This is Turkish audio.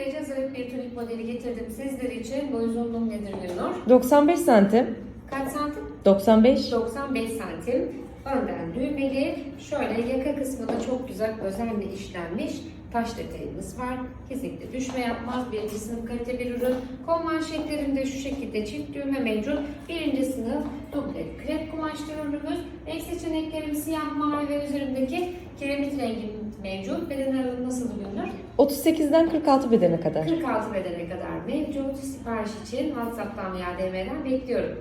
derece zarif bir tunik modeli getirdim sizler için. Boy uzunluğum nedir Gülnur? 95 santim. Kaç santim? 95. 95 santim. Önden düğmeli. Şöyle yaka kısmında çok güzel özenle işlenmiş taş detayımız var. Kesinlikle düşme yapmaz. Birinci sınıf kalite bir ürün. Kol manşetlerinde şu şekilde çift düğme mevcut. Birinci sınıf duble krep kumaşlı ürünümüz. Renk seçeneklerim siyah, mavi ve üzerindeki kiremit rengi mevcut. Beden aralığı nasıl bulunur? 38'den 46 bedene kadar. 46 bedene kadar mevcut. Sipariş için WhatsApp'tan veya DM'den bekliyorum.